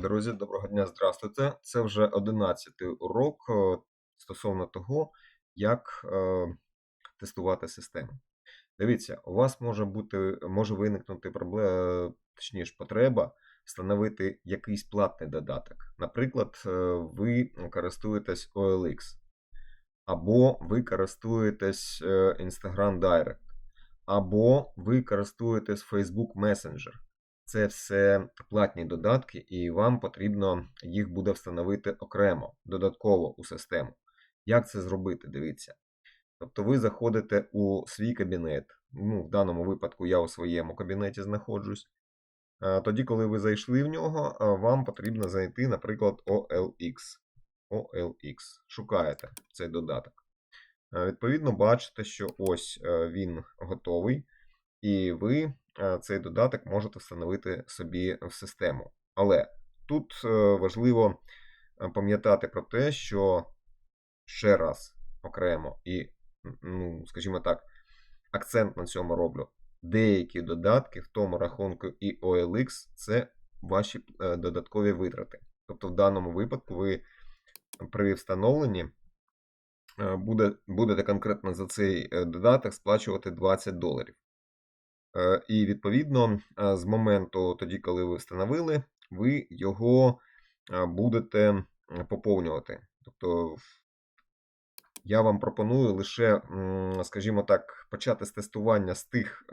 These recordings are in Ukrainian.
Друзі, доброго дня, здравствуйте. Це вже 11-й урок е, стосовно того, як е, тестувати систему. Дивіться, у вас може бути, може виникнути проблема, точніше, потреба встановити якийсь платний додаток. Наприклад, е, ви користуєтесь OLX, або ви користуєтесь е, Instagram Direct, або ви користуєтесь Facebook Messenger. Це все платні додатки, і вам потрібно їх буде встановити окремо, додатково у систему. Як це зробити? Дивіться. Тобто ви заходите у свій кабінет. Ну, В даному випадку я у своєму кабінеті знаходжусь. Тоді, коли ви зайшли в нього, вам потрібно зайти, наприклад, OLX. OLX. Шукаєте цей додаток. Відповідно, бачите, що ось е, він готовий, і ви цей додаток можете встановити собі в систему. Але тут е, важливо е, пам'ятати про те, що ще раз окремо і, ну, скажімо так, акцент на цьому роблю. Деякі додатки в тому рахунку і OLX це ваші е, додаткові витрати. Тобто, в даному випадку ви при встановленні е, буде, будете конкретно за цей е, додаток сплачувати 20 доларів. Е, І відповідно, е, з моменту тоді, коли ви встановили, ви його е, будете поповнювати. Тобто, я вам пропоную лише, скажімо так, почати з тестування з тих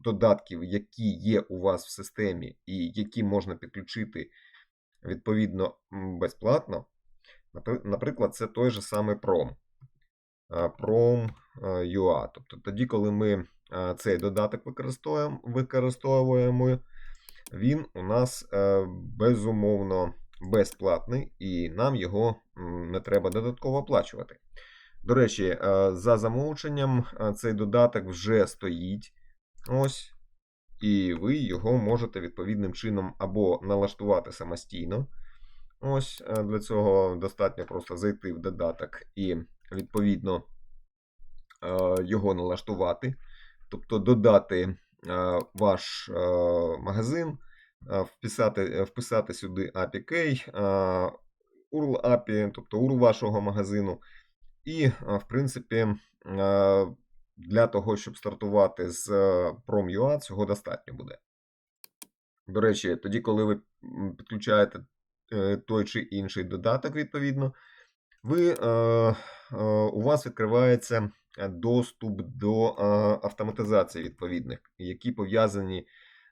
додатків, які є у вас в системі, і які можна підключити відповідно безплатно. Наприклад, це той же самий Prom. Prom. Тобто тоді, коли ми цей додаток використовуємо, використовуємо, він у нас е, безумовно безплатний, і нам його не треба додатково оплачувати. До речі, е, за замовченням е, цей додаток вже стоїть. Ось. І ви його можете відповідним чином або налаштувати самостійно. Ось для цього достатньо просто зайти в додаток і відповідно його налаштувати. Тобто додати е, ваш е, магазин, е, вписати, вписати сюди API Key, URL API, тобто URL вашого магазину. І, в принципі, для того, щоб стартувати з Prom.ua, цього достатньо буде. До речі, тоді, коли ви підключаєте той чи інший додаток, відповідно, ви, у вас відкривається доступ до е, автоматизації відповідних, які пов'язані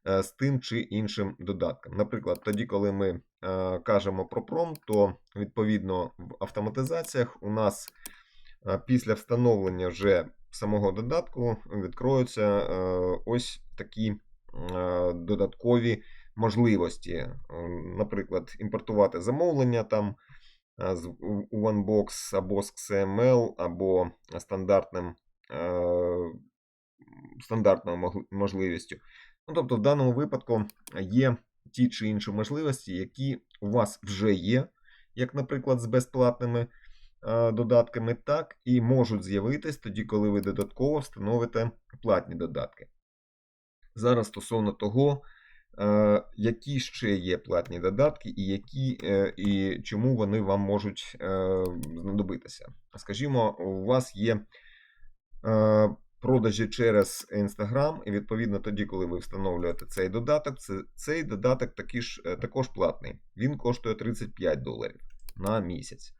е, з тим чи іншим додатком. Наприклад, тоді, коли ми е, кажемо про пром, то відповідно в автоматизаціях у нас е, після встановлення вже самого додатку відкроються е, ось такі е, додаткові можливості. Е, Наприклад, імпортувати замовлення там е, з OneBox або з XML, або стандартним, стандартною можливістю. Ну, тобто, в даному випадку є ті чи інші можливості, які у вас вже є, як, наприклад, з безплатними додатками, так і можуть з'явитись тоді, коли ви додатково встановите платні додатки. Зараз стосовно того, які ще є платні додатки, і які, е, і чому вони вам можуть е, знадобитися. Скажімо, у вас є е, продажі через Instagram, і відповідно тоді, коли ви встановлюєте цей додаток, цей додаток таки ж, е, також платний. Він коштує 35 доларів на місяць.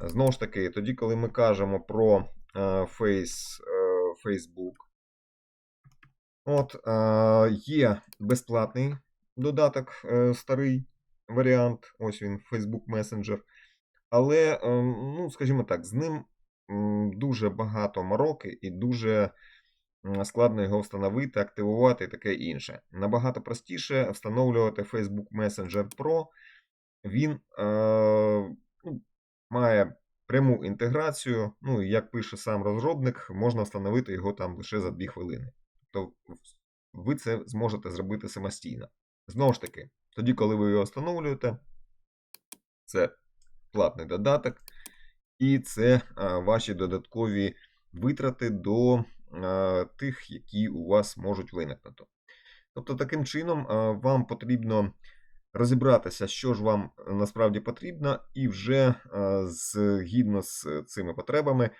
Знову ж таки, тоді, коли ми кажемо про е, Face, е, Facebook, От, е, є безплатний додаток, е, старий варіант, ось він, Facebook Messenger. Але, е, ну, скажімо так, з ним дуже багато мороки і дуже складно його встановити, активувати і таке інше. Набагато простіше встановлювати Facebook Messenger Pro. Він ну, має пряму інтеграцію. Ну, як пише сам розробник, можна встановити його там лише за 2 хвилини то ви це зможете зробити самостійно. Знову ж таки, тоді, коли ви його встановлюєте, це платний додаток, і це а, ваші додаткові витрати до а, тих, які у вас можуть виникнути. Тобто, таким чином, а, вам потрібно розібратися, що ж вам насправді потрібно, і вже е, згідно з цими потребами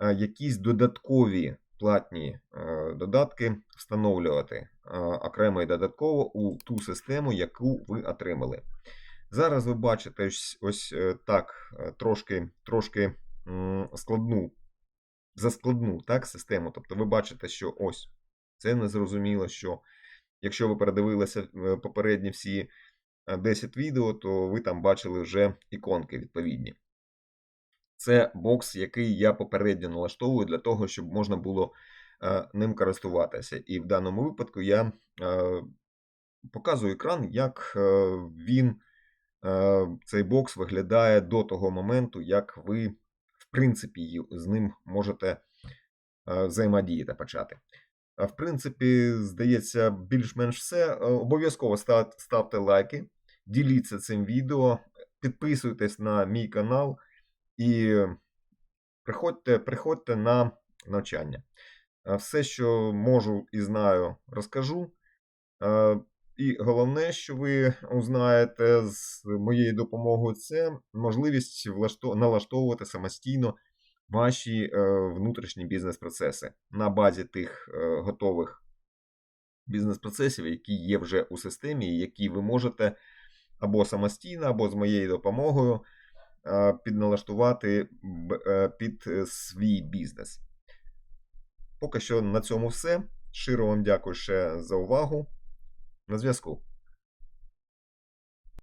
е, якісь додаткові платні е, додатки встановлювати е, окремо і додатково у ту систему, яку ви отримали. Зараз ви бачите ось, е, так трошки, трошки складну, заскладну так, систему. Тобто ви бачите, що ось це незрозуміло, що якщо ви передивилися попередні всі е, 10 відео, то ви там бачили вже іконки відповідні. Це бокс, який я попередньо налаштовую для того, щоб можна було е, ним користуватися. І в даному випадку я е, показую екран, як е, він, цей бокс виглядає до того моменту, як ви, в принципі, з ним можете взаємодіяти почати. В принципі, здається, більш-менш все. Обов'язково став- ставте лайки, діліться цим відео, підписуйтесь на мій канал і приходьте, приходьте на навчання. Е, Все, що можу і знаю, розкажу. Е, І головне, що ви узнаєте з моєю допомогою, це можливість налаштовувати самостійно ваші е, внутрішні бізнес-процеси на базі тих готових бізнес-процесів, які є вже у системі, які ви можете або самостійно, або з моєю допомогою підналаштувати е, під е, свій бізнес. Поки що на цьому все. Щиро вам дякую ще за увагу. На зв'язку.